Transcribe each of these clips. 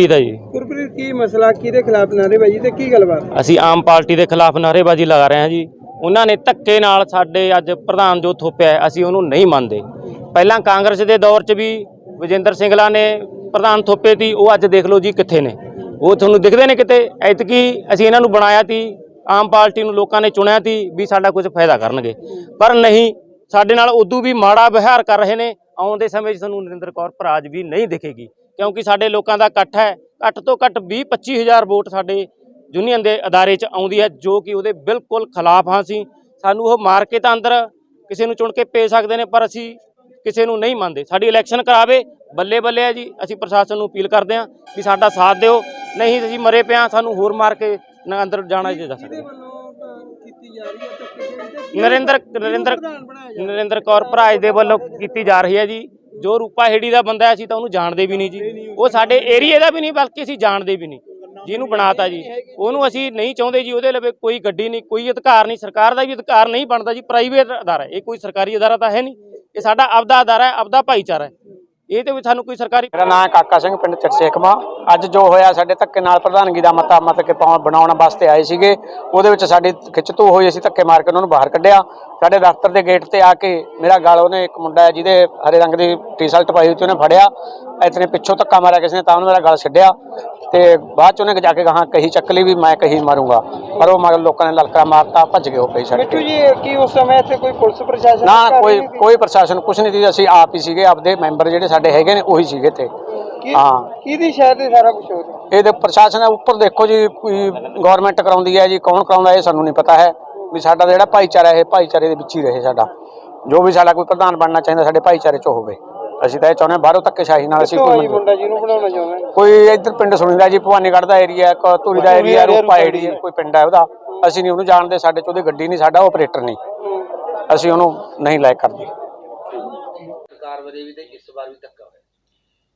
ਗੁਰਪ੍ਰੀਤ ਹੈ ਜੀ। ਗੁਰਪ੍ਰੀਤ ਕੀ ਮਸਲਾ ਕਿਹਦੇ ਖਿਲਾਫ ਨਾਅਰੇਬਾਜ਼ੀ ਤੇ ਕੀ ਗੱਲਬਾਤ? ਅਸੀਂ ਆਮ ਪਾਰਟੀ ਦੇ ਖਿਲਾਫ ਨਾਅਰੇਬਾਜ਼ੀ ਲਗਾ ਰਹੇ ਹਾਂ ਜੀ। ਉਹਨਾਂ ਨੇ ਧੱਕੇ ਨਾਲ ਸਾਡੇ ਅੱਜ ਪ੍ਰਧਾਨ ਜੋ ਥੋਪਿਆ ਅਸੀਂ ਉਹਨੂੰ ਨਹੀਂ ਮੰਨਦੇ। ਪਹਿਲਾਂ ਕਾਂਗਰਸ ਦੇ ਦੌਰ 'ਚ ਵੀ ਵਿਜੇਂਦਰ ਸਿੰਗਲਾ ਨੇ ਪ੍ਰਧਾਨ ਥੋਪੇ ਤੀ ਉਹ ਅੱਜ ਦੇਖ ਲਓ ਜੀ ਕਿੱਥੇ ਨੇ। ਉਹ ਤੁਹਾਨੂੰ ਦਿਖਦੇ ਨੇ ਕਿਤੇ? ਐਤਕੀ ਅਸੀਂ ਇਹਨਾਂ ਨੂੰ ਬਣਾਇਆ ਤੀ ਆਮ ਪਾਰਟੀ ਨੂੰ ਲੋਕਾਂ ਨੇ ਚੁਣਿਆ ਤੀ ਵੀ ਸਾਡਾ ਕੁਝ ਫਾਇਦਾ ਕਰਨਗੇ। ਪਰ ਨਹੀਂ ਸਾਡੇ ਨਾਲ ਉਦੋਂ ਵੀ ਮਾੜਾ ਵਿਹਾਰ ਕਰ ਰਹੇ ਨੇ ਆਉਣ ਦੇ ਸਮੇਂ 'ਚ ਤੁਹਾਨੂੰ ਨਰਿੰਦਰ ਕੌਰ ਭਰਾਜ ਵੀ ਨਹੀਂ ਦਿਖੇਗੀ। ਕਿਉਂਕਿ ਸਾਡੇ ਲੋਕਾਂ ਦਾ ਇਕੱਠ ਹੈ ਘੱਟ ਤੋਂ ਘੱਟ 20 25000 ਵੋਟ ਸਾਡੇ ਯੂਨੀਅਨ ਦੇ ਅਦਾਰੇ 'ਚ ਆਉਂਦੀ ਹੈ ਜੋ ਕਿ ਉਹਦੇ ਬਿਲਕੁਲ ਖਿਲਾਫ ਹਾਂ ਸੀ ਸਾਨੂੰ ਉਹ ਮਾਰ ਕੇ ਤਾਂ ਅੰਦਰ ਕਿਸੇ ਨੂੰ ਚੁਣ ਕੇ ਭੇਜ ਸਕਦੇ ਨੇ ਪਰ ਅਸੀਂ ਕਿਸੇ ਨੂੰ ਨਹੀਂ ਮੰਨਦੇ। ਸਾਡੀ ਇਲੈਕਸ਼ਨ ਕਰਾਵੇ ਬੱਲੇ ਬੱਲੇ ਹੈ ਜੀ ਅਸੀਂ ਪ੍ਰਸ਼ਾਸਨ ਨੂੰ ਅਪੀਲ ਕਰਦੇ ਹਾਂ ਵੀ ਸਾਡਾ ਸਾਥ ਦਿਓ ਨਹੀਂ ਅਸੀਂ ਮਰੇ ਪਿਆ ਸਾਨੂੰ ਹੋਰ ਮਾਰ ਕੇ ਨਾ ਅੰਦਰ ਜਾਣਾ ਜੀ ਕਿਹਦੇ ਸਕਦੇ ਨਰਿੰਦਰ ਨਰਿੰਦਰ ਨਰਿੰਦਰ ਕੌਰ ਭਰਾਜ ਦੇ ਵੱਲੋਂ ਕੀਤੀ ਜਾ ਰਹੀ ਹੈ ਜੀ। ਜੋ ਰੂਪਾ ਹੇੜੀ ਦਾ ਬੰਦਾ ਅਸੀਂ ਤਾਂ ਉਹਨੂੰ ਜਾਣਦੇ ਵੀ ਨਹੀਂ ਜੀ। ਉਹ ਸਾਡੇ ਏਰੀਏ ਦਾ ਵੀ ਨਹੀਂ ਬਲਕਿ ਅਸੀਂ ਜਾਣਦੇ ਵੀ ਨਹੀਂ। ਜਿਹਨੂੰ ਬਣਾਤਾ ਜੀ। ਉਹਨੂੰ ਅਸੀਂ ਨਹੀਂ ਚਾਹੁੰਦੇ ਜੀ ਉਹਦੇ ਲਵੇ ਕੋਈ ਗੱਡੀ ਨਹੀਂ ਕੋਈ ਅਧਿਕਾਰ ਨਹੀਂ ਸਰਕਾਰ ਦਾ ਵੀ ਅਧਿਕਾਰ ਨਹੀਂ ਬਣਦਾ ਜੀ ਪ੍ਰਾਈਵੇਟ ਅਦਾਰਾ ਇਹ ਕੋਈ ਸਰਕਾਰੀ ਅਦਾਰਾ ਤਾਂ ਹੈ ਨਹੀਂ। ਇਹ ਸਾਡਾ ਆਪਦਾ ਅਦਾਰਾ ਹੈ ਆਪਦਾ ਭਾਈਚਾਰਾ ਹੈ। ਇਹ ਤੇ ਵੀ ਸਾਨੂੰ ਕੋਈ ਸਰਕਾਰੀ ਮੇਰਾ ਨਾਮ ਕਾਕਾ ਸਿੰਘ, ਪਿੰਡ ਚਰਸੇਖਮਾ ਅੱਜ ਜੋ ਹੋਇਆ ਸਾਡੇ ਧੱਕੇ ਨਾਲ ਪ੍ਰਧਾਨਗੀ ਦਾ ਮਤਾ ਮਤਲਬ ਕਿ ਪਾਉਣ ਬਣਾਉਣ ਵਾਸਤੇ ਆਏ ਸੀਗੇ, ਉਹਦੇ ਵਿੱਚ ਸਾਡੀ ਖਿੱਚਤੂ ਹੋਈ, ਅਸੀਂ ਧੱਕੇ ਮਾਰ ਕੇ ਉਹਨਾਂ ਨੂੰ ਬਾਹਰ ਕੱਢਿਆ। ਸਾਡੇ ਦਫ਼ਤਰ ਦੇ ਗੇਟ ਤੇ ਆ ਕੇ ਮੇਰਾ ਗਲ, ਉਹਨੇ ਇੱਕ ਮੁੰਡਾ ਹੈ ਜਿਹਦੇ ਹਰੇ ਰੰਗ ਦੀ ਟੀ-ਸ਼ਰਟ ਪਾਈ ਹੋਈ ਸੀ, ਉਹਨੇ ਫੜਿਆ। ਇਤਨੇ ਪਿੱਛੋਂ ਧੱਕਾ ਮਾਰਿਆ ਕਿਸੇ ਨੇ, ਤਾਂ ਉਹਨੇ ਮੇਰਾ ਗਲ ਛੱਡਿਆ। ਤੇ ਬਾਅਦ ਚ ਉਹਨੇ ਜਾ ਕੇ ਕਹਾ ਕਹੀ ਚੱਕ ਲਈ ਵੀ ਮੈਂ ਕਹੀ ਮਾਰੂੰਗਾ। ਪਰ ਉਹ ਮਗਰ ਲੋਕਾਂ ਨੇ ਲਲਕਾ ਮਾਰਤਾ ਭੱਜ ਗਏ ਉਹ ਕਹੀ ਛੱਡ ਮਿੱਠੂ ਕੇ। ਜੀ ਕੀ ਉਸ ਸਮੇਂ ਇੱਥੇ ਕੋਈ ਪੁਲਿਸ ਪ੍ਰਸ਼ਾਸਨ ਨਾ ਅਧਿਕਾਰੀ ਕੋਈ ਨਹੀਂ ਸੀ? ਕੋਈ ਪ੍ਰਸ਼ਾਸਨ ਕੁਛ ਨਹੀਂ ਸੀ ਅਸੀਂ ਆਪ ਹੀ ਸੀਗੇ ਆਪਦੇ ਮੈਂਬਰ ਜਿਹੜੇ ਸਾਡੇ ਹੈਗੇ ਨੇ ਉਹੀ ਸੀਗੇ ਤੇ ਕੀ- ਹਾਂ। ਕਿਹਦੀ ਸ਼ਹਿਰ ਤੇ ਸਾਰਾ ਕੁਝ ਹੋ ਰਿਹਾ? ਇਹਦੇ ਪ੍ਰਸ਼ਾਸਨ ਹੈ ਉੱਪਰ ਦੇਖੋ ਜੀ ਕੋਈ ਗਵਰਨਮੈਂਟ ਕਰਾਉਂਦੀ ਹੈ ਜੀ ਕੌਣ ਕਰਾਉਂਦਾ ਇਹ ਸਾਨੂੰ ਨਹੀਂ ਪਤਾ ਹੈ। ਵੀ ਸਾਡਾ ਜਿਹੜਾ ਭਾਈਚਾਰਾ ਇਹ ਭਾਈਚਾਰੇ ਦੇ ਵਿੱਚ ਹੀ ਰਹੇ ਸਾਡਾ। ਜੋ ਵੀ ਸਾਡਾ ਕੋਈ ਪ੍ਰਧਾਨ ਬਣਨਾ ਚਾਹੀਦਾ ਸਾਡੇ ਭਾਈਚਾਰੇ 'ਚ ਹੋਵੇ। ਅਸੀਂ ਤਾਂ ਇਹ ਚਾਹੁੰਦੇ ਹਾਂ ਬਾਹਰੋਂ ਧੱਕੇਸ਼ਾਹੀ ਨਾਲ ਅਸੀਂ ਕਿੱਥੋਂ ਕੋਈ ਆਈ ਮੁੰਡਾ ਜਿਹਨੂੰ ਬਣਾਉਣਾ ਚਾਹੁੰਦੇ? ਕੋਈ ਇੱਧਰ ਪਿੰਡ ਸੁਣੀਦਾ ਜੀ ਭਵਾਨੀਗੜ੍ਹ ਦਾ ਏਰੀਆ ਇੱਕ ਧੂਰੀ ਦਾ ਏਰੀਆ ਰੂਪਾ ਏਰੀਆ ਕੋਈ ਪਿੰਡ ਹੈ ਉਹਦਾ। ਅਸੀਂ ਨਹੀਂ ਉਹਨੂੰ ਜਾਣਦੇ ਸਾਡੇ 'ਚ ਉਹਦੀ ਗੱਡੀ ਨਹੀਂ ਸਾਡਾ ਆਪਰੇਟਰ ਨਹੀਂ। ਅਸੀਂ ਉਹਨੂੰ ਨਹੀਂ ਲਾਇਕ ਕਰਦੇ।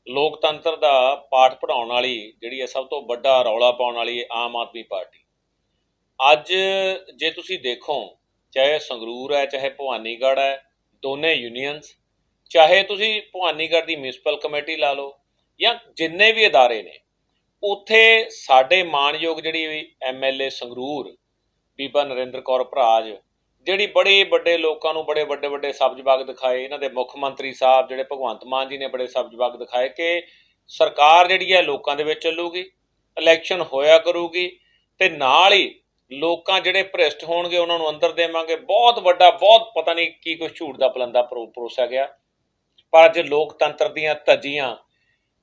ਲੋਕਤੰਤਰ ਦਾ ਪਾਠ ਪੜਾਉਣ ਵਾਲੀ ਜਿਹੜੀ ਹੈ ਸਭ ਤੋਂ ਵੱਡਾ ਰੌਲਾ ਪਾਉਣ ਵਾਲੀ ਹੈ ਆਮ ਆਦਮੀ ਪਾਰਟੀ। ਅੱਜ ਜੇ ਤੁਸੀਂ ਦੇਖੋ ਚਾਹੇ ਸੰਗਰੂਰ ਹੈ ਚਾਹੇ ਭਵਾਨੀਗੜ੍ਹ ਹੈ ਦੋਨੇ ਯੂਨੀਅਨਸ ਚਾਹੇ ਤੁਸੀਂ ਭਵਾਨੀਗੜ੍ਹ ਦੀ ਮਿਊਨਿਸਪਲ ਕਮੇਟੀ ਲਾ ਲਓ ਜਾਂ ਜਿੰਨੇ ਵੀ ਅਦਾਰੇ ਨੇ, ਉੱਥੇ ਸਾਡੇ ਮਾਣਯੋਗ ਜਿਹੜੀ ਐਮਐਲਏ ਸੰਗਰੂਰ, ਬੀਬਾ ਨਰਿੰਦਰ ਕੌਰ ਭਰਾਜ, ਜਿਹੜੀ ਬੜੇ ਵੱਡੇ ਲੋਕਾਂ ਨੂੰ ਬੜੇ ਵੱਡੇ ਵੱਡੇ ਸਬਜ਼ ਬਾਗ ਦਿਖਾਏ, ਇਹਨਾਂ ਦੇ ਮੁੱਖ ਮੰਤਰੀ ਸਾਹਿਬ ਜਿਹੜੇ ਭਗਵੰਤ ਮਾਨ ਜੀ ਨੇ ਬੜੇ ਸਬਜ਼ ਬਾਗ ਦਿਖਾਏ ਕਿ ਸਰਕਾਰ ਜਿਹੜੀ ਹੈ ਲੋਕਾਂ ਦੇ ਵਿੱਚ ਚੱਲੂਗੀ ਇਲੈਕਸ਼ਨ ਹੋਇਆ ਕਰੂਗੀ ਤੇ ਨਾਲ ਹੀ ਲੋਕਾਂ ਜਿਹੜੇ ਭ੍ਰਿਸ਼ਟ ਹੋਣਗੇ ਉਹਨਾਂ ਨੂੰ ਅੰਦਰ ਦੇਵਾਂਗੇ। ਬਹੁਤ ਵੱਡਾ, ਬਹੁਤ ਪਤਾ ਨਹੀਂ ਕੀ ਕੁਝ ਝੂਠ ਦਾ ਪਲੰਦਾ ਪਰੋ- ਪਰੋਸਿਆ ਗਿਆ। ਪਰ ਅੱਜ ਲੋਕਤੰਤਰ ਦੀਆਂ ਧੱਜੀਆਂ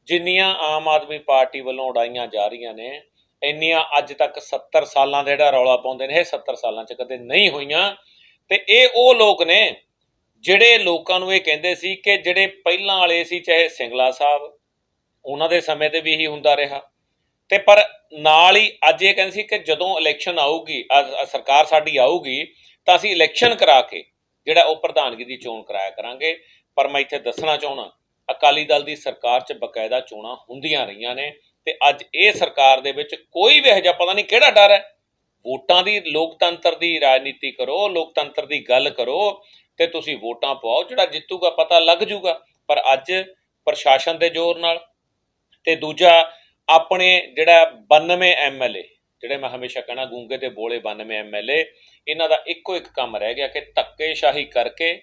ਜਿੰਨੀਆਂ ਆਮ ਆਦਮੀ ਪਾਰਟੀ ਵੱਲੋਂ ਉਡਾਈਆਂ ਜਾ ਰਹੀਆਂ ਨੇ, ਇੰਨੀਆਂ ਅੱਜ ਤੱਕ 70 ਸਾਲਾਂ ਦਾ ਜਿਹੜਾ ਰੌਲਾ ਪਾਉਂਦੇ ਨੇ, ਇਹ 70 ਸਾਲਾਂ 'ਚ ਕਦੇ ਨਹੀਂ ਹੋਈਆਂ। ਤੇ ਇਹ ਉਹ ਲੋਕ ਨੇ ਜਿਹੜੇ ਲੋਕਾਂ ਨੂੰ ਇਹ ਕਹਿੰਦੇ ਸੀ ਕਿ ਜਿਹੜੇ ਪਹਿਲਾਂ ਵਾਲੇ ਸੀ, ਚਾਹੇ ਸਿੰਗਲਾ ਸਾਹਿਬ, ਉਹਨਾਂ ਦੇ ਸਮੇਂ ਤੇ ਵੀ ਇਹੀ ਹੁੰਦਾ ਰਿਹਾ। ਤੇ ਪਰ ਨਾਲ ਹੀ ਅੱਜ ਇਹ ਕਹਿੰਦੇ ਸੀ ਕਿ ਜਦੋਂ ਇਲੈਕਸ਼ਨ ਆਊਗੀ ਸਰਕਾਰ ਸਾਡੀ ਆਊਗੀ, ਤਾਂ ਅਸੀਂ ਇਲੈਕਸ਼ਨ ਕਰਾ ਕੇ ਜਿਹੜਾ ਉਹ ਪ੍ਰਧਾਨਗੀ ਦੀ ਚੋਣ ਕਰਾਇਆ ਕਰਾਂਗੇ। ਪਰ ਮੈਂ ਇੱਥੇ ਦੱਸਣਾ ਚਾਹਣਾ ਅਕਾਲੀ ਦਲ ਦੀ ਸਰਕਾਰ 'ਚ ਬਕਾਇਦਾ ਚੋਣਾਂ ਹੁੰਦੀਆਂ ਰਹੀਆਂ ਨੇ ਤੇ ਅੱਜ ਇਹ ਸਰਕਾਰ ਦੇ ਵਿੱਚ ਕੋਈ ਵੀ ਇਹੋ ਜਿਹਾ ਪਤਾ ਨਹੀਂ ਕਿਹੜਾ ਡਰ ਹੈ। ਵੋਟਾਂ ਦੀ, ਲੋਕਤੰਤਰ ਦੀ ਰਾਜਨੀਤੀ ਕਰੋ, ਲੋਕਤੰਤਰ ਦੀ ਗੱਲ ਕਰੋ ਤੇ ਤੁਸੀਂ ਵੋਟਾਂ ਪਾਓ, ਜਿਹੜਾ ਜਿੱਤੂਗਾ ਪਤਾ ਲੱਗ ਜੂਗਾ। ਪਰ ਅੱਜ ਪ੍ਰਸ਼ਾਸਨ ਦੇ ਜ਼ੋਰ ਨਾਲ ਤੇ ਦੂਜਾ ਆਪਣੇ ਜਿਹੜਾ 92 ਐਮਐਲਏ ਜਿਹੜੇ ਮੈਂ ਹਮੇਸ਼ਾ ਕਹਿਣਾ ਗੂੰਗੇ ਤੇ ਬੋਲੇ 92 ਐਮਐਲਏ ਇਹਨਾਂ ਦਾ ਇੱਕੋ ਇੱਕ ਕੰਮ ਰਹਿ ਗਿਆ ਕਿ ਧੱਕੇਸ਼ਾਹੀ ਕਰਕੇ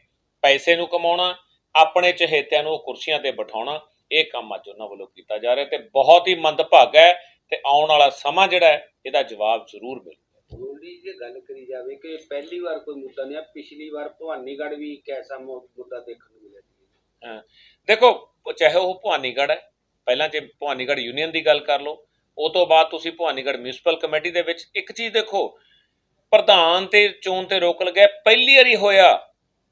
ਪੈਸੇ ਨੂੰ ਕਮਾਉਣਾ ਆਪਣੇ ਚਹੇਤਿਆਂ ਨੂੰ ਕੁਰਸੀਆਂ ਤੇ ਬਿਠਾਉਣਾ ਇਹ ਕੰਮ ਅੱਜ ਉਹਨਾਂ ਵੱਲੋਂ ਕੀਤਾ ਜਾ ਰਿਹਾ ਤੇ ਬਹੁਤ ਹੀ ਮੰਦਭਾਗਾ ਹੈ ਤੇ ਆਉਣ ਵਾਲਾ ਸਮਾਂ ਜਿਹੜਾ ਹੈ ਇਹਦਾ ਜਵਾਬ ਜ਼ਰੂਰ ਮਿਲੂ ਗੋਲਡੀ ਜੇ ਗੱਲ ਕਰੀ ਜਾਵੇ ਕਿ ਪਹਿਲੀ ਵਾਰ ਕੋਈ ਮੁੱਦਾ ਨਹੀਂ ਆ ਪਿਛਲੀ ਵਾਰ ਭਵਾਨੀਗੜ੍ਹ ਵੀ ਇੱਕ ਐਸਾ ਮੁੱਦਾ ਦੇਖਣ ਨੂੰ ਮਿਲਿਆ ਸੀ ਹਾਂ। ਦੇਖੋ ਚਾਹੇ ਉਹ ਭਵਾਨੀਗੜ੍ਹ ਹੈ ਪਹਿਲਾਂ ਜੇ ਭਵਾਨੀਗੜ੍ਹ ਯੂਨੀਅਨ ਦੀ ਗੱਲ ਕਰ ਲਓ ਉਹ ਤੋਂ ਬਾਅਦ ਤੁਸੀਂ ਭਵਾਨੀਗੜ੍ਹ ਮਿਊਨਿਸਪਲ ਕਮੇਟੀ ਦੇ ਵਿੱਚ ਇੱਕ ਚੀਜ਼ ਦੇਖੋ ਪ੍ਰਧਾਨ ਤੇ ਚੋਣ ਤੇ ਰੋਕ ਲਗਿਆ ਪਹਿਲੀ ਵਾਰੀ ਹੋਇਆ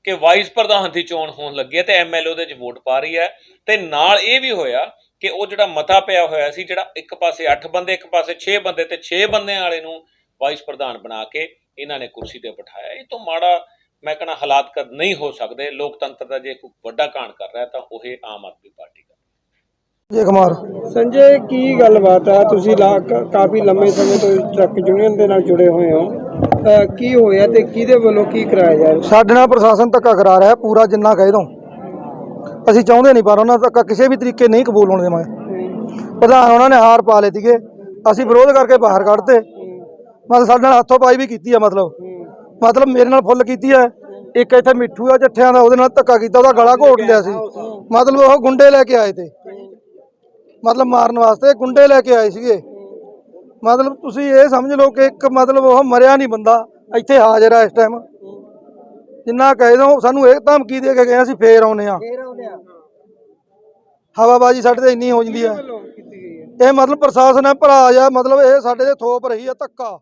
ਕਿ ਵਾਈਸ ਪ੍ਰਧਾਨ ਦੀ ਚੋਣ ਹੋਣ ਲੱਗੀ ਹੈ ਤੇ ਐਮਐਲਏ ਉਹਦੇ 'ਚ ਵੋਟ ਪਾ ਰਹੀ ਹੈ। ਤੇ ਨਾਲ ਇਹ ਵੀ ਹੋਇਆ ਕਿ ਉਹ ਜਿਹੜਾ ਮਤਾ ਪਿਆ ਹੋਇਆ ਸੀ, ਜਿਹੜਾ ਇੱਕ ਪਾਸੇ 8 ਬੰਦੇ, ਇੱਕ ਪਾਸੇ 6 ਬੰਦੇ ਤੇ 6 ਬੰਦਿਆਂ ਵਾਲੇ ਨੂੰ ਵਾਈਸ ਪ੍ਰਧਾਨ ਬਣਾ ਕੇ ਇਹਨਾਂ ਨੇ ਕੁਰਸੀ ਤੇ ਬਿਠਾਇਆ। ਇਹ ਤੋਂ ਮਾੜਾ ਮੈਂ ਕਹਿੰਦਾ ਹਾਲਾਤ ਕਦ ਨਹੀਂ ਹੋ ਸਕਦੇ। ਲੋਕਤੰਤਰ ਦਾ ਜੇ ਕੋਈ ਵੱਡਾ ਕਾਂਡ ਕਰ ਰਿਹਾ ਤਾਂ ਉਹ ਇਹ ਆਮ ਆਦਮੀ ਪਾਰਟੀ ਦਾ ਜੈ ਕੁਮਾਰ। ਸੰਜੇ ਕੀ ਗੱਲਬਾਤ ਹੈ ਤੁਸੀਂ ਕਾਫੀ ਲੰਮੇ ਸਮੇਂ ਤੋਂ ਟਰੱਕ ਯੂਨੀਅਨ ਦੇ ਨਾਲ ਜੁੜੇ ਹੋਏ ਹੋ। ਕੀ ਹੋਇਆ ਤੇ ਕਿਹਦੇ ਵੱਲੋਂ ਕੀ ਕਰਾਇਆ ਜਾ ਰਿਹਾ? ਸਾਡੇ ਨਾਲ ਪ੍ਰਸ਼ਾਸਨ ਧੱਕਾ ਕਰਾ ਰਿਹਾ ਪੂਰਾ ਜਿੰਨਾ ਕਹਿ ਦੋ ਅਸੀਂ ਚਾਹੁੰਦੇ ਨਹੀਂ ਪਰ ਉਹਨਾਂ ਧੱਕਾ ਕਿਸੇ ਵੀ ਤਰੀਕੇ ਨਹੀਂ ਕਬੂਲ ਹੋਣ ਦੇਵਾਂਗੇ। ਪ੍ਰਧਾਨ ਉਹਨਾਂ ਨੇ ਹਾਰ ਪਾ ਲਏ ਸੀਗੇ ਅਸੀਂ ਵਿਰੋਧ ਕਰਕੇ ਬਾਹਰ ਕੱਢਤੇ। ਮਤਲਬ ਸਾਡੇ ਨਾਲ ਹੱਥੋਂ ਪਾਈ ਵੀ ਕੀਤੀ ਆ ਮਤਲਬ। ਮਤਲਬ ਮੇਰੇ ਨਾਲ ਫੁੱਲ ਕੀਤੀ ਹੈ ਇੱਕ ਇੱਥੇ ਮਿੱਠੂ ਆ ਜੱਠਿਆਂ ਦਾ ਉਹਦੇ ਨਾਲ ਧੱਕਾ ਕੀਤਾ ਉਹਦਾ ਗਲਾ ਘੋਟ ਲਿਆ ਸੀ। ਮਤਲਬ ਉਹ ਗੁੰਡੇ ਲੈ ਕੇ ਆਏ ਤੇ। ਮਤਲਬ ਮਾਰਨ ਵਾਸਤੇ ਗੁੰਡੇ ਲੈ ਕੇ ਆਏ ਸੀਗੇ। ਮਤਲਬ ਤੁਸੀਂ ਇਹ ਸਮਝ ਲਓ ਕਿ ਇੱਕ ਮਤਲਬ ਉਹ ਮਰਿਆ ਨਹੀਂ ਬੰਦਾ ਇੱਥੇ ਹਾਜ਼ਰ ਆ ਇਸ ਟਾਈਮ ਜਿੰਨਾ ਕਹਿ ਦੋ ਸਾਨੂੰ ਇਹ ਧਮਕੀ ਦੇ ਕੇ ਗਏ ਅਸੀਂ ਫੇਰ ਆਉਨੇ ਆ ਹਵਾਬਾਜੀ ਸਾਡੇ ਤੇ ਇੰਨੀ ਹੋ ਜਾਂਦੀ ਹੈ। ਇਹ ਮਤਲਬ ਪ੍ਰਸ਼ਾਸਨ ਹੈ ਭਰਾ ਜਾਂ ਮਤਲਬ ਇਹ ਸਾਡੇ ਤੇ ਥੋਪ ਰਹੀ ਹੈ ਧੱਕਾ।